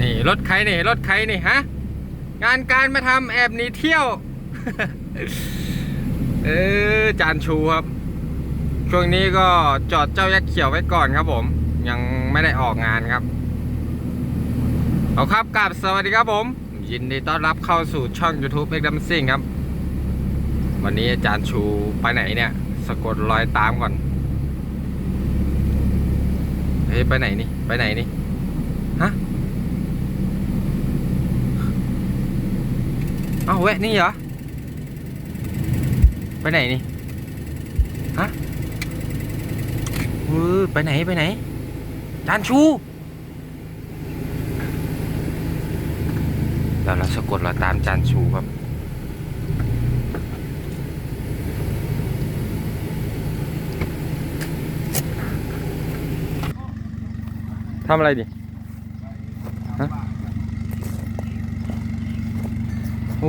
นี่รถใครนี่รถใครนี่ฮะงานการมาทำแอบหนีเที่ยว เออจานชูครับ ช่วงนี้ก็จอดเจ้ายักษ์เขียวไว้ก่อนครับผม ยังไม่ได้ออกงานครับ เอาครับกับสวัสดีครับผม ยินดีต้อนรับเข้าสู่ช่อง YouTube เอ็กดัมซิงครับ วันนี้อาจารย์ชูไปไหนเนี่ย สะกดรอยตามก่อน เฮ้ยไปไหนนี่ ไปไหนนี่ ฮะ เอ้าแวะนี่เหรอ ไปไหนนี่ฮะเออไปไหนไปไหนจานชูเดี๋ยวเราสะกดเราตามจานชูครับทำอะไรดิ ฮะ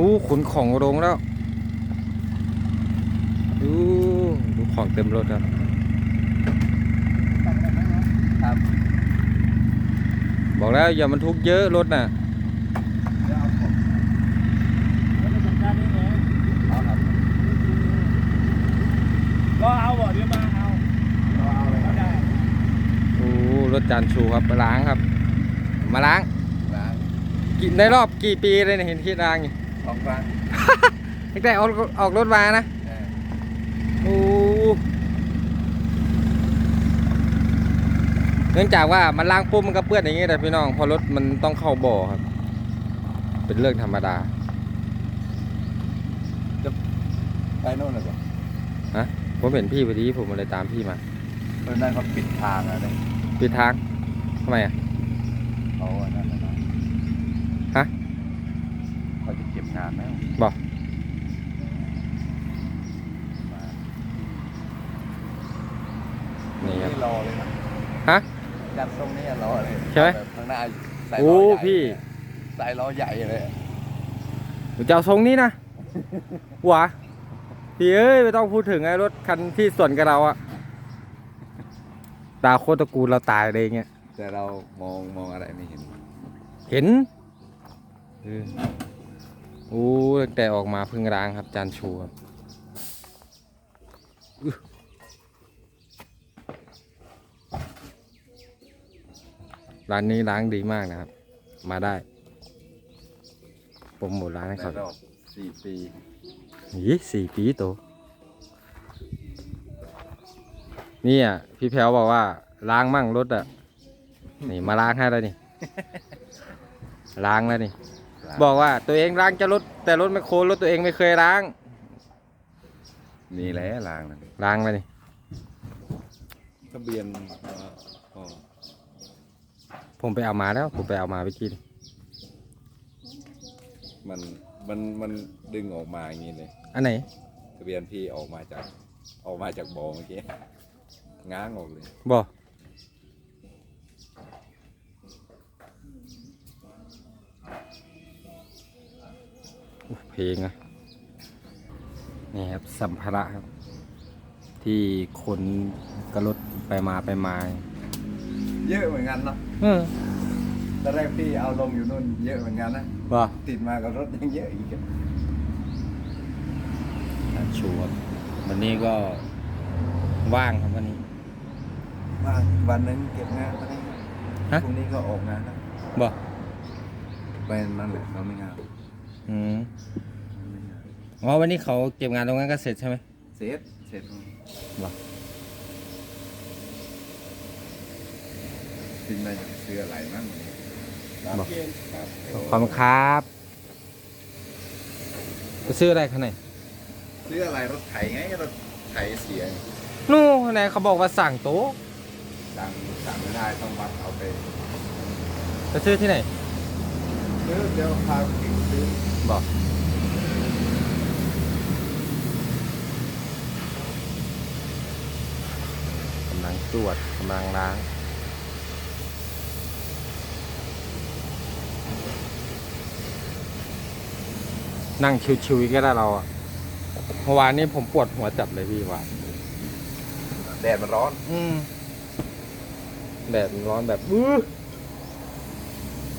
โอ้ขนของลงแล้ว ดูดูของเต็มรถครับครับ บอกแล้วอย่ามันทุกเยอะรถน่ะก็เอาบ่เดี๋ยวมาเอาเอาเลยก็ได้โอ้รถจานชูครับมาล้างครับ มาล้างล้างกี่ในรอบกี่ปีเลยเนี่ยเห็นที่ล้างนี่ สองครั้งตั้งแต่ออกออกรถมานะเออโอ้เนื่องจากว่ามันล้างปุ๊บมันก็เปื้อนอย่างงี้แต่พี่น้องพอรถมันต้องเข้าบ่อครับ เป็นเรื่องธรรมดา ไปโน่นเลยป่ะผมเห็นพี่พอดีผมเลยตามพี่มาเพราะนั่นเขาปิดทางอะเนี่ยปิดทางทำไมอะเขาอันนั้นนะฮะ เขาจะเก็บงานแล้วบอกมานี่ครับนี่รอเลยนะฮะจัดทรงนี้รอเลยใช่ไหมแบบข้างหน้าใส่โอ้ล้อใหญ่พี่ใส่ล้อใหญ่เลยผมจะเอาทรงนี้นะหวะพี่เอ้ยไม่ต้องพูดถึงไอ้รถคันที่ส่วนกับเราอะตาโคตรตระกูลเราตายเลยเงี้ยแต่เรามองมองอะไรไม่เห็น เห็นเออ โอ้ตั้งแต่ออกมาเพิ่งล้างครับจานชูครับอื้อร้านนี้ล้างดีมากนะครับ มาได้ ผมหมดร้านให้ในเขารอบสี่ปียี่สี่ปีโตนี่อะพี่แพลวบอกว่า ล้างมั่งรถอะ นี่มาล้างให้แล้วนี่ ล้างแล้วนี่ บอกว่าตัวเองล้างจะรถแต่รถไม่โครรถตัวเองไม่เคยล้าง นี่แหละลางนะล้างแล้วนี่ทะเบียนก็ผมไปเอามาแล้ว ผมไปเอามาเมื่อกี้นี่มันมันมันดึงออกมาอย่างนี้เลยอันไหน ทะเบียนพี่ออกมาจากออกมาจากบ่อเมื่อกี้ง้างออกเลยบอก เพลงอะนี่ครับสัมภาระครับ ที่คนกระรถไปมาไปมา เยอะเหมือนกันเนาะเออตอนแรกพี่เอาลงอยู่นู่นเยอะเหมือนกันนะว่าติดมากับรถยังเยอะอีกอะชัวร์วันนี้ก็ว่างครับวันนี้ ว่างวันหนึงเก็บงานมาได้ฮะ พรุ่งนี้ก็ออกงานแล้วบอก เป็นนั่นแหละเขาไม่งาน อืมอ๋อวันนี้เขาเก็บงานตรงนั้นก็เสร็จใช่ไหมเสร็จเสร็จหรอทิ้งได้เสื้อไหลมั่งวันนี้บอกครับขอบคุณครับไปซื้ออะไรข้างในเสื้ออะไรรถไถไงรถไถเสียนู่นข้างในเขาบอกว่าสั่งโต๊ะสั่งสั่งไม่ได้ต้องวัดเอาไปไปซื้อที่ไหน เดี๋ยวเดี๋ยวพาไปซื้อบอกกำลังตรวจกำลังล้างนั่งชิวๆก็ได้เราอะเมื่อวานนี้ผมปวดหัวจัดเลยพี่ว่าแดดมันร้อน อืมแดดมันร้อนแบบอื้อ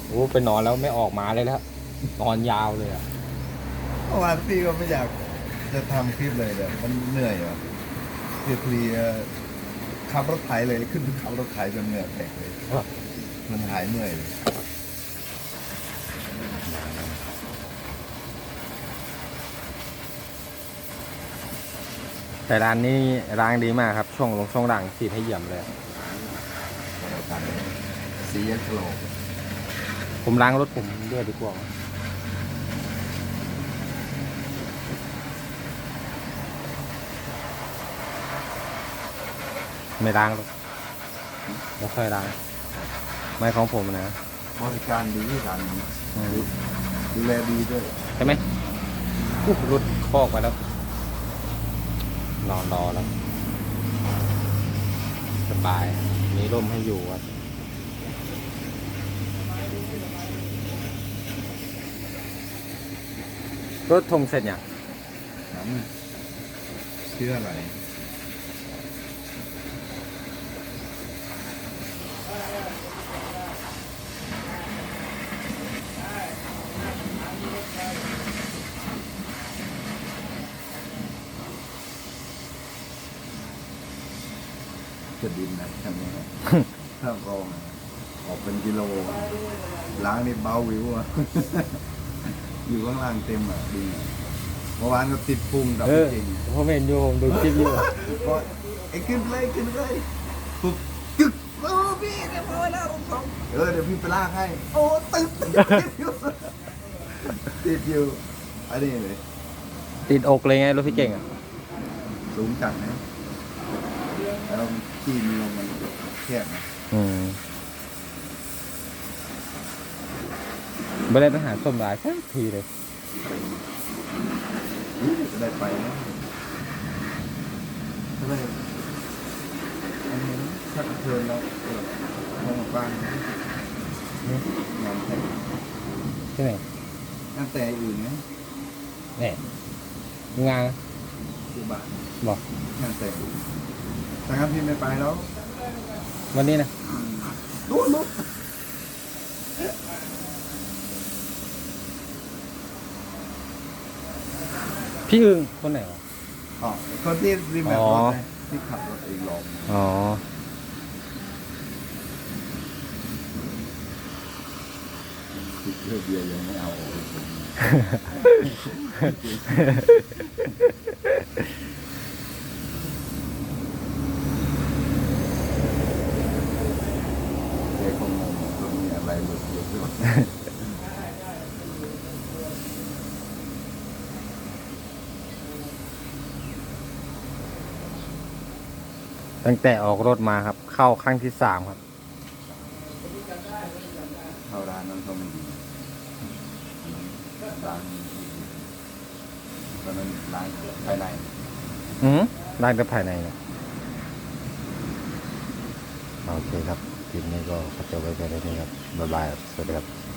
โอ้ไปนอนแล้วไม่ออกมาเลยแล้วนอนยาวเลยอะเมื่อวานพี่ก็ไม่อยากจะทำคลิปเลยเนี่ยมันเหนื่อยอะเพลียๆขับรถไถเลยขึ้นไปขับรถไถจนเหนื่อยแตกเลย มันหายเมื่อยเลยแต่ร้านนี้ร้างดีมากครับ ช่วงลงช่วงหลังสีดให้เยี่ยมเลย สีแยกโลก ผมล้างรถผมด้วยดีกว่าไม่ล้างรถไม่ค่อยล้าง ไม่ของผมนะ บริการดีร้านนี้อืม ดูแลดีด้วย ใช่ไหมอุ๊ยรถคอกไปแล้ว นอนรอแล้ว สบาย มีร่มให้อยู่ครับ รถทงเสร็จยังถามเชื่ออะไรจะดินนะทำยังไงถ้ารองอะออกเป็นกิโลอะล้างนี่เบาวิวอะ อยู่ข้างล่างเต็มอะดินอะเมื่อวานก็ติดพุงดับเออจริงผมเห็นอยู่ผมดูคลิปอยู่ก็ไอ้ขึ้นเลยขึ้นเลยปุ๊บจึ๊กโอ้พี่เรียบร้อยแล้วรถสองเออเดี๋ยวพี่ไปลากให้ โอ้ตึ๊ดติดอยู่ติดอยู่อันนี้เลยติดอกเลยไงรถพี่เก่งอะสูงจัดนะแล้วที่มีลงมันแคบนะอืม ไม่ได้ไปหาสมหลายสักทีเลยจะได้ไปนะก็เลยอันนี้ถ้าเทินแล้วเออห้องกลางงานแต่งที่ไหนงานแต่งอื่นนะเนี่ยงานที่บ้านบอกงานแต่งแต่งานพี่ไม่ไปแล้ว วันนี้นะรู้รู้ พี่อึงคนไหนวะ อ๋อคนที่รีแมปอ๋อรถไงที่ขับรถเองลองอ๋อติดเพื่อเบียร์ยังไม่เอาออกเลยผมเด็กคงงงว่ามีอะไรหลุดเยอะด้วย ตั้งแต่ออกรถมาครับ เข้าครั้งที่สามครับ เข้าร้านนั้นก็ไม่ดีร้านตอนนั้นร้านภายในอืมร้านแต่ภายในเนี่ยโอเคครับคลิปนี้ก็ขอจบไว้แค่นี้ครับบ๊ายบายครับสวัสดีครับ